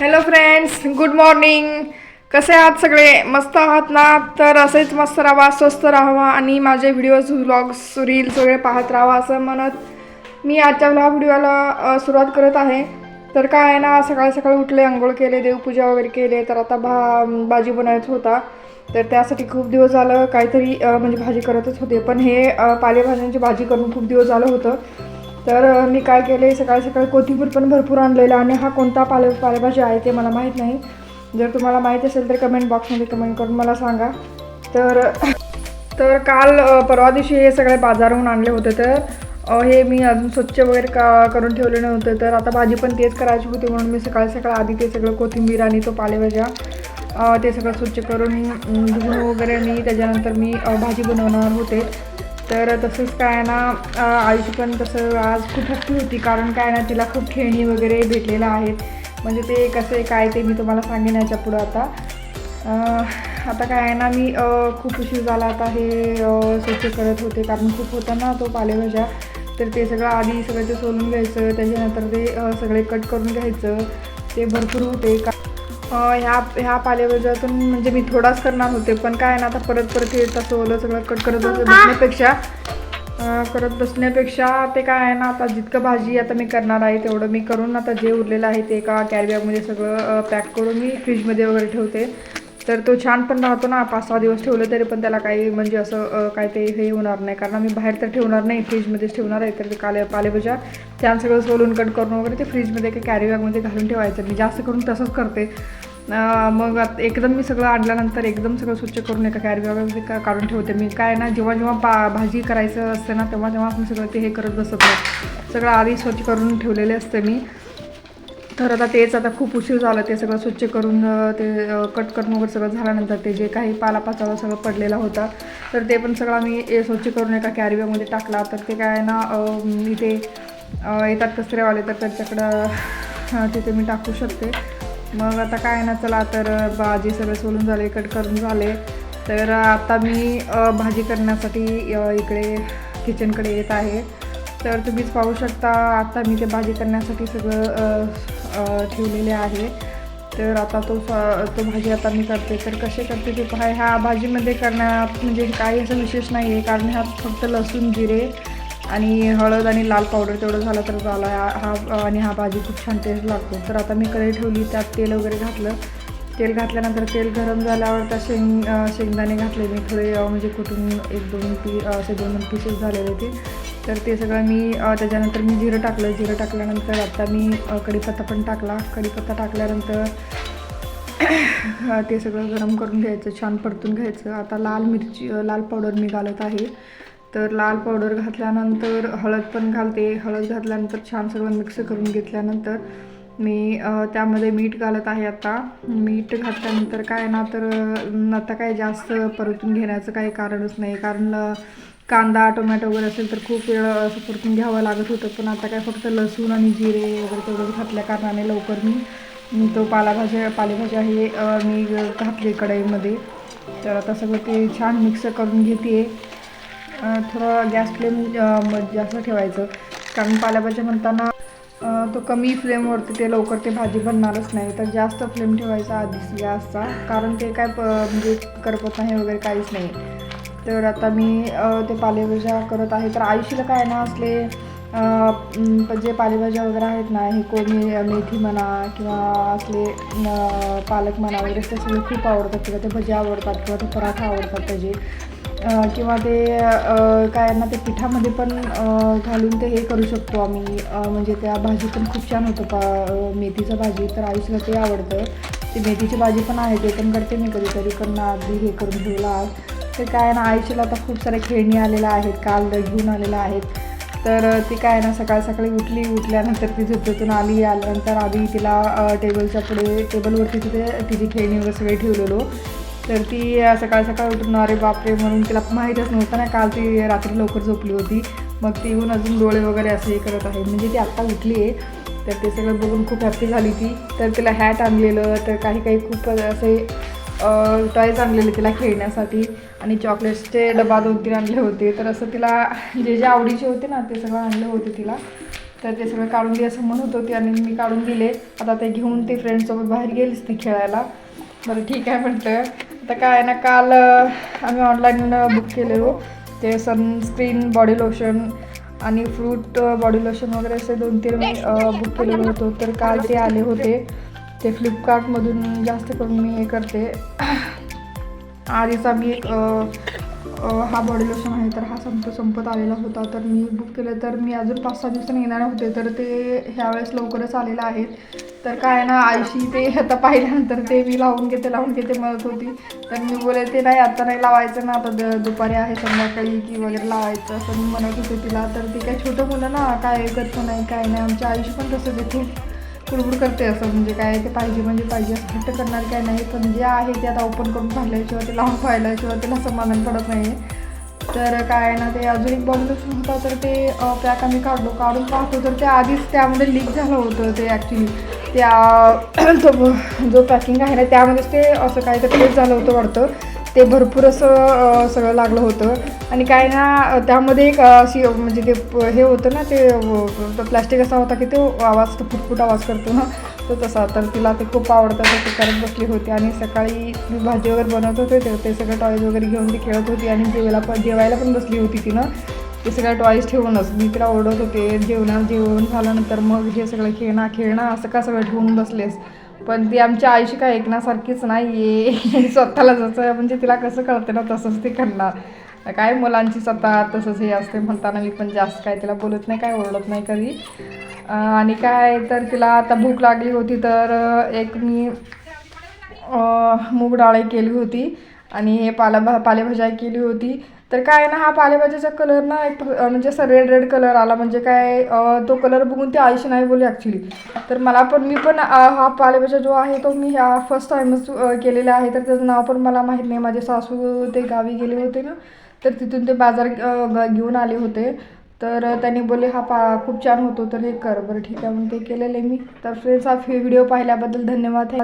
Hello friends good morning कसे आहात सगळे? मस्त आहात ना? तर असेच मस्त राहा स्वस्त राहावा आणि माझे व्हिडिओज व्लॉग्स रील्स वगैरे पाहत राहा असं म्हणत मी आजच्या व्लॉग व्हिडिओला सुरुवात करत आहे. तर काय आहे ना सकाळी सकाळी उठले आंघोळ केले देवपूजा वगैरे केले तर आता भा भाजी बनायचं होता. तर त्यासाठी खूप दिवस झालं काहीतरी म्हणजे भाजी करतच होते. पण हे पालेभाज्यांची भाजी करून खूप दिवस झालं होतं. तर मी काय केले सकाळी सकाळी कोथिंबीर पण भरपूर आणलेला आणि हा कोणता पाले पालेभाजी आहे ते मला माहीत नाही. जर तुम्हाला माहीत असेल तर कमेंट बॉक्समध्ये कमेंट करून मला सांगा. तर तर काल परवा दिवशी हे सगळे बाजारहून आणले होते तर हे मी अजून स्वच्छ वगैरे का करून ठेवले नव्हते. तर आता भाजी पण तेच करायची होती म्हणून मी सकाळी सकाळी आधी ते सगळं कोथिंबीर आणि तो पालेभाज्या ते सगळं स्वच्छ करून अम, धुवून वगैरे मी त्याच्यानंतर मी भाजी बनवणार होते. तर तसंच काय आहे ना आईची पण तसं आज खूप हक्की होती कारण काय ना तिला खूप खेळणी वगैरे भेटलेलं आहेत. म्हणजे ते कसं आहे काय ते मी तुम्हाला सांगेन याच्या पुढं आता. आता काय आहे ना मी खूप उशीर झाला आता हे स्वच्छ करत होते कारण खूप होता ना तो पालेभाज्या. तर ते सगळं आधी सगळं ते सोलून घ्यायचं त्याच्यानंतर ते सगळे कट करून घ्यायचं. ते भरपूर होते का ह्या ह्या पालेभाज्यातून म्हणजे मी थोडाच करणार होते पण काय ना आता परत परत हे तसं ओलं सगळं कट करत बस- बसण्यापेक्षा करत बसण्यापेक्षा ते काय आहे ना आता जितकं भाजी आता मी करणार आहे तेवढं मी करून आता जे उरलेलं आहे ते एका कॅरीबॅगमध्ये सगळं पॅक करून मी फ्रीजमध्ये वगैरे ठेवते. तर तो छान पण राहतो ना पाच सहा दिवस ठेवलं तरी पण त्याला काही म्हणजे असं अ, काय ते हे होणार नाही. कारण आम्ही बाहेर तर ठेवणार नाही फ्रीजमध्येच ठेवणार आहे. तर ते काले पालेभाज्या छान सगळं सोलून कट करून वगैरे ते फ्रीजमध्ये काही कॅरीबॅगमध्ये घालून ठेवायचं मी जास्त करून तसंच करते. मग एकदम मी सगळं आणल्यानंतर एकदम सगळं स्वच्छ करून एका कॅरीबॅगमध्ये का काढून ठेवते. मी काय ना जेव्हा जेव्हा पा भाजी करायचं असते ना तेव्हा तेव्हा आपण सगळं ते हे करत बसत नाही. सगळं आधी स्वच्छ करून ठेवलेले असते मी. तर आता तेच आता खूप उशीर झाला ते सगळं स्वच्छ करून ते कट करून वगैरे सगळं झाल्यानंतर ते जे काही पालापाचोळा सगळं पडलेला होता तर ते पण सगळं मी ए- स्वच्छ करून एका कॅरीबॅगमध्ये टाकला. तर ते काय ना इथे येतात कचरेवाले तर त्यांच्याकडं तिथे मी टाकू शकते. मग आता काय ना चला तर भाजी सगळं सोलून झाले कट करून झाले. तर आता मी भाजी करण्यासाठी इकडे किचनकडे येत आहे. तर तुम्हीच पाहू शकता आता मी ते भाजी करण्यासाठी सगळं ठेवलेले आहे. तर आता तो तो भाजी आता मी करते. तर कसे करते ते पहा. ह्या भाजीमध्ये करण्यात म्हणजे काही असं विशेष नाही आहे कारण ह्यात फक्त लसूण जिरे आणि हळद आणि लाल पावडर तेवढं झालं तर झाला. हा आणि हा भाजी खूप छान टेस्ट लागतो. तर आता मी कढई ठेवली. त्यात तेल वगैरे घातलं. तेल घातल्यानंतर तेल गरम झाल्यावर त्या शेंग शेंगदाणे घातले. मी थोडे म्हणजे कुठून एक दोन पी असे दोन दोन पीसेस झालेले ते तर ते सगळं मी त्याच्यानंतर मी जिरं टाकलं. जिरं टाकल्यानंतर आता मी कढीपत्ता पण टाकला. कढीपत्ता टाकल्यानंतर ते सगळं गरम करून घ्यायचं. छान परतून घ्यायचं. आता लाल मिरची लाल पावडर मी घालत आहे. तर लाल पावडर घातल्यानंतर हळद पण घालते. हळद घातल्यानंतर छान सगळं मिक्स करून घेतल्यानंतर मी त्यामध्ये मीठ घालत आहे आता. मीठ घातल्यानंतर काय ना तर आता काय जास्त परतून घेण्याचं काही कारणच नाही. कारण कांदा टोमॅटो वगैरे असेल तर खूप वेळ असं परतून घ्यावं लागत होतं. पण आता काय फक्त लसूण आणि जिरे वगैरे तेवढंच घातल्या कारणाने लवकर मी मी तो पालाभाज्या पालेभाज्या हे मी घातले कढईमध्ये. तर आता सगळं ते छान मिक्स करून घेते थोडं गॅस फ्लेम जास्त ठेवायचं. कारण पालेभाज्या म्हणताना तो कमी फ्लेमवरती ते लवकर ते भाजी बनणारच नाही. तर जास्त फ्लेम ठेवायचा आधीच गॅसचा. कारण ते काय प म्हणजे करपत नाही वगैरे काहीच नाही. तर आता मी ते पालेभाज्या करत आहे. तर आयुष्याला काय ना असले जे पालेभाज्या वगैरे आहेत ना हे कोणी मेथी म्हणा किंवा असले पालक म्हणा वगैरे ते सगळे खूप आवडतात किंवा ते भजी आवडतात किंवा ते पराठा आवडतात त्याचे. किंवा ते काय ना ते पिठामध्ये पण घालून ते हे करू शकतो आम्ही. म्हणजे त्या भाजी पण खूप छान होतं पा मेथीचं भाजी. तर आयुष्याला ते आवडतं. ते मेथीची भाजी पण आहे ते पण करते मी कधीतरी. पण आधी हे करून ठेवलं आज. ते काय ना आयुष्याला आता खूप साऱ्या खेळणी आलेल्या आहेत काल घेऊन आलेल्या आहेत. तर ती काय ना सकाळ सकाळी उठली उठल्यानंतर ती झोपेतून आली आल्यानंतर आधी तिला टेबलच्या पुढे टेबलवरती तिथे तिची खेळणी वगैरे सगळे ठेवलेलो. तर ती सकाळ सकाळ उठून अरे बापरे म्हणून तिला माहीतच नव्हतं ना काल ती रात्री लवकर झोपली होती. मग ती येऊन अजून डोळे वगैरे असं हे करत आहे. म्हणजे ती आत्ता उठली आहे तर ते सगळं बघून खूप हॅप्पी झाली ती. तर तिला हॅट आणलेलं तर काही काही खूप असे टॉयज आणलेले तिला खेळण्यासाठी. आणि चॉकलेट्सचे डबा दोन तीन आणले होते. तर असं तिला जे जे आवडीचे होते ना ते सगळं आणले होते तिला. तर ते सगळं काढून दे असं म्हणत होती आणि मी काढून दिले. आता ते घेऊन ते फ्रेंडसोबत बाहेर गेलीच ती खेळायला. बरं ठीक आहे म्हटलं आता काय आहे ना काल आम्ही ऑनलाईन बुक केलेलो. ते सनस्क्रीन बॉडी लोशन आणि फ्रूट बॉडी लोशन वगैरे असे दोन तीन मी बुक केलेलं होतं. तर काल ते आले होते. ते फ्लिपकार्टमधून जास्त करून मी हे करते. आधीचा मी एक हा बॉडी लोशन आहे तर हा संप संपत आलेला होता. तर मी बुक केलं तर मी अजून पाच सहा दिवसांनी येणार होते. तर ते ह्यावेळेस लवकरच आलेलं आहे. तर काय आहे ना आईशी ते आता पाहिल्यानंतर ते मी लावून घेते लावून घेते म्हणत होती. तर मी बोले ते नाही आता नाही लावायचं ना. आता द दुपारी आहे संध्याकाळी की वगैरे लावायचं. असं मी म्हणत होते तिला तर ते काय छोटं मुलं ना काय करतं नाही काय नाही. आमच्या आईशी पण तसं देते कुडबुड करते असं म्हणजे काय ते पाहिजे म्हणजे पाहिजे असं हट्ट करणार काय नाही. पण जे आहे ते आता ओपन करून पाहिल्याशिवाय ते लावून पाहिल्याशिवाय त्याला समाधान पडत नाही तर काय आहे ना ते अजून एक बॉडी लोशन होता तर ते पॅक आम्ही काढलो. काढून पाहतो तर ते आधीच त्यामध्ये लीक झालं होतं ते ॲक्च्युली त्या तो जो पॅकिंग आहे ना त्यामध्येच ते असं काय तर लीक झालं होतं वाटतं. ते भरपूर असं सगळं लागलं होतं. आणि काय ना त्यामध्ये एक अशी म्हणजे ते हे होतं ना ते प्लॅस्टिक असा होता की तो आवाज तो फुटफुट आवाज करतो ना. तो तसा. तर तिला ते खूप आवडतं तर ते करत बसली होती. आणि सकाळी मी भाजी वगैरे बनवत होते ते ते सगळं टॉईज वगैरे घेऊन ती खेळत होती. आणि जेवायला पण जेवायला पण बसली होती तिनं. ते सगळं टॉईज ठेवूनच. मी तिला ओरडत होते जेवणा जेवण झाल्यानंतर मग हे सगळं खेळणं खेळणं असं का सगळं ठेवून बसलेस? पण ती आमच्या आईशी काय ऐकण्यासारखीच नाही आहे स्वतःला जसं म्हणजे तिला कसं कळते ना तसंच ती करणार. काय मुलांची स्वतः तसंच हे असते म्हणताना मी पण जास्त काय तिला बोलत नाही काय ओरडत नाही कधी. आणि काय तर तिला आता भूक लागली होती तर एक मी मूग डाळ केली होती. आणि हे पाला पालेभाज्या केली होती. तर काय ना हा पालेभाज्याचा कलर ना एक म्हणजे असं रेड रेड कलर आला. म्हणजे काय तो कलर बघून ते आयुष्य नाही बोलली ॲक्च्युली तर मला पण मी पण हा पालेभाज्या जो आहे तो मी ह्या फर्स्ट टाईमच केलेला आहे. तर त्याचं नाव पण मला माहीत नाही. माझे सासू ते गावी गेले होते ना. तर तिथून ते बाजार घेऊन आले होते. तर त्यांनी बोलले हा पा खूप छान होतो. तर हे कर. बरं ठीक आहे. म्हणून ते केलेलं आहे मी. तर फ्रेंड्स हा व्हिडिओ पाहिल्याबद्दल धन्यवाद.